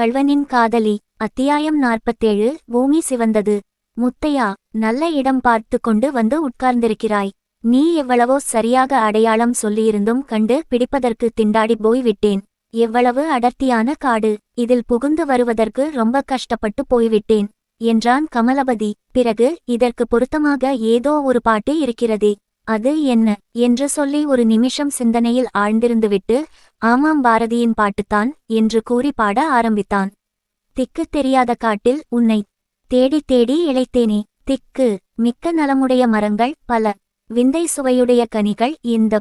கள்வனின் காதலி அத்தியாயம் நாற்பத்தேழு பூமி சிவந்தது. முத்தையா நல்ல இடம் பார்த்து கொண்டு வந்து உட்கார்ந்திருக்கிறாய். நீ எவ்வளவோ சரியாக அடையாளம் சொல்லியிருந்தும் கண்டு பிடிப்பதற்கு திண்டாடி போய் விட்டேன் எவ்வளவு அடர்த்தியான காடு இதில் புகுந்து வருவதற்கு ரொம்ப கஷ்டப்பட்டு போய்விட்டேன் என்றான் கமலபதி. பிறகு இதற்கு பொருத்தமாக ஏதோ ஒரு பாட்டு இருக்கிறதே. அது என்ன? என்று சொல்லி ஒரு நிமிஷம் சிந்தனையில் ஆழ்ந்திருந்துவிட்டு ஆமாம் பாரதியின் பாட்டுத்தான் என்று கூறி பாட ஆரம்பித்தான். திக்கு தெரியாத காட்டில் உன்னை தேடி தேடி இழைத்தேனே. திக்கு மிக்க நலமுடைய மரங்கள் பல. விந்தை சுவையுடைய கனிகள் இந்த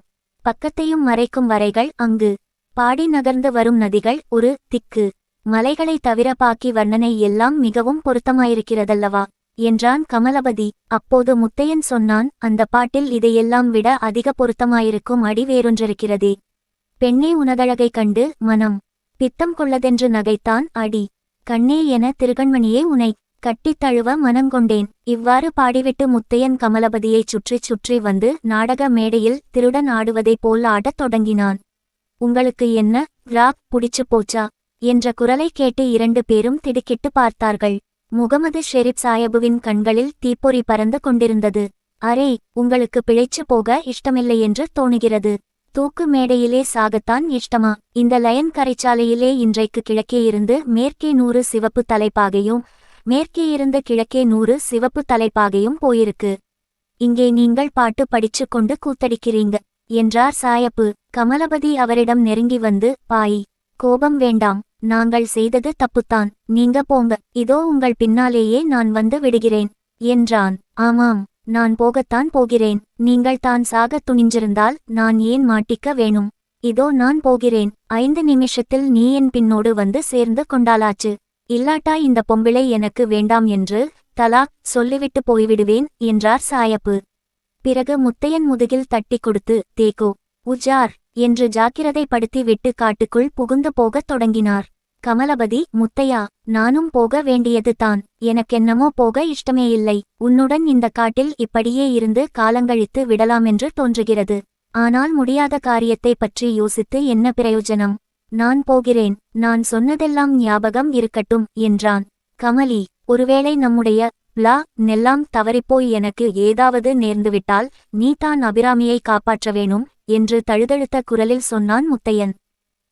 பக்கத்தையும் மறைக்கும் வரைகள் அங்கு. பாடி நகர்ந்து வரும் நதிகள் ஒரு திக்கு. மலைகளை தவிர பாக்கி வர்ணனை எல்லாம் மிகவும் பொருத்தமாயிருக்கிறதல்லவா? என்றான் கமலபதி. அப்போது முத்தையன் சொன்னான் அந்த பாட்டில் இதையெல்லாம் விட அதிக பொருத்தமாயிருக்கும் அடி வேறொன்றிருக்கிறதே. பெண்ணே உனதழகைக் கண்டு மனம் பித்தம் கொள்ளதென்று நகைத்தான் அடி. கண்ணே என திருகண்மணியே உனை கட்டித் தழுவ மனங்கொண்டேன் இவ்வாறு பாடிவிட்டு முத்தையன் கமலபதியைச் சுற்றிச் சுற்றி வந்து நாடக மேடையில் திருடன் ஆடுவதைப் போல் ஆடத் தொடங்கினான். உங்களுக்கு என்ன ராக் புடிச்சு போச்சா? என்ற குரலைக் கேட்டு இரண்டு பேரும் திடுக்கிட்டு பார்த்தார்கள். முகமது ஷெரீப் சாயபுவின் கண்களில் தீப்பொறி பறந்து கொண்டிருந்தது. அரே உங்களுக்கு பிழைச்சு போக இஷ்டமில்லை என்று தோணுகிறது. தூக்கு மேடையிலே சாகத்தான் இஷ்டமா? இந்த லயன் கரைச்சாலையிலே இன்றைக்கு கிழக்கே இருந்து மேற்கே நூறு சிவப்பு தலைப்பாகையும் மேற்கே இருந்து கிழக்கே நூறு சிவப்பு தலைப்பாகையும் போயிருக்கு. இங்கே நீங்கள் பாட்டு படிச்சு கொண்டு கூத்தடிக்கிறீங்க என்றார் சாயப்பு. கமலபதி அவரிடம் நெருங்கி வந்து பாய் கோபம் வேண்டாம். நாங்கள் செய்தது தப்புத்தான். நீங்க போங்க. இதோ உங்கள் பின்னாலேயே நான் வந்து விடுகிறேன். என்றான். ஆமாம் நான் போகத்தான் போகிறேன். நீங்கள் தான் சாகத் துணிஞ்சிருந்தால் நான் ஏன் மாட்டிக்க வேணும்? இதோ நான் போகிறேன். ஐந்து நிமிஷத்தில் நீ என் பின்னோடு வந்து சேர்ந்து கொண்டாலாச்சு இல்லாட்டா இந்த பொம்பிளை எனக்கு வேண்டாம் என்று தலாக் சொல்லிவிட்டு போய்விடுவேன் என்றார் சாயப்பு. பிறகு முத்தையன் முதுகில் தட்டி கொடுத்து தேகோ உஜார் என்று ஜாக்கிரதைப்படுத்தி விட்டு காட்டுக்குள் புகுந்து போகத் தொடங்கினார். கமலபதி முத்தையா நானும் போக வேண்டியது தான். எனக்கென்னமோ போக இஷ்டமே இல்லை. உன்னுடன் இந்த காட்டில் இப்படியே இருந்து காலங்கழித்து விடலாமென்று தோன்றுகிறது. ஆனால் முடியாத காரியத்தை பற்றி யோசித்து என்ன பிரயோஜனம்? நான் போகிறேன். நான் சொன்னதெல்லாம் ஞாபகம் இருக்கட்டும் என்றான். கமலி ஒருவேளை நம்முடைய ப்ளா நெல்லாம் தவறிப்போய் எனக்கு ஏதாவது நேர்ந்துவிட்டால் நீ தான் அபிராமியை காப்பாற்ற வேணும் என்று தழுதழுத்த குரலில் சொன்னான் முத்தையன்.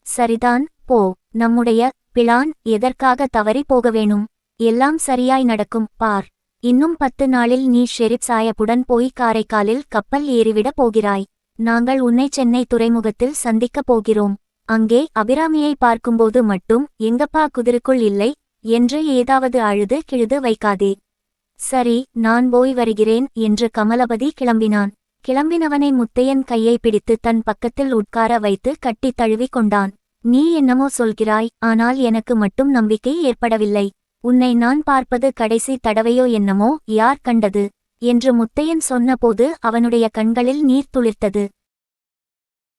சரிதான். போ நம்முடைய பிளான் எதற்காக தவறி போக வேணும்? எல்லாம் சரியாய் நடக்கும் பார். இன்னும் பத்து நாளில் நீ ஷெரிப் சாயப்புடன் போய் காரைக்காலில் கப்பல் ஏறிவிடப் போகிறாய். நாங்கள் உன்னை சென்னை துறைமுகத்தில் சந்திக்கப் போகிறோம். அங்கே அபிராமியை பார்க்கும்போது மட்டும் எங்கப்பா குதிருக்குள் இல்லை என்று ஏதாவது அழுது கிழுது வைக்காதே. சரி நான் போய் வருகிறேன் என்று கமலபதி கிளம்பினான். கிளம்பினவனை முத்தையன் கையை பிடித்து தன் பக்கத்தில் உட்கார வைத்து கட்டித் தழுவிக் கொண்டான். நீ என்னமோ சொல்கிறாய் ஆனால் எனக்கு மட்டும் நம்பிக்கை ஏற்படவில்லை. உன்னை நான் பார்ப்பது கடைசி தடவையோ என்னமோ யார் கண்டது? என்று முத்தையன் சொன்னபோது அவனுடைய கண்களில் நீர் துளிர்த்தது.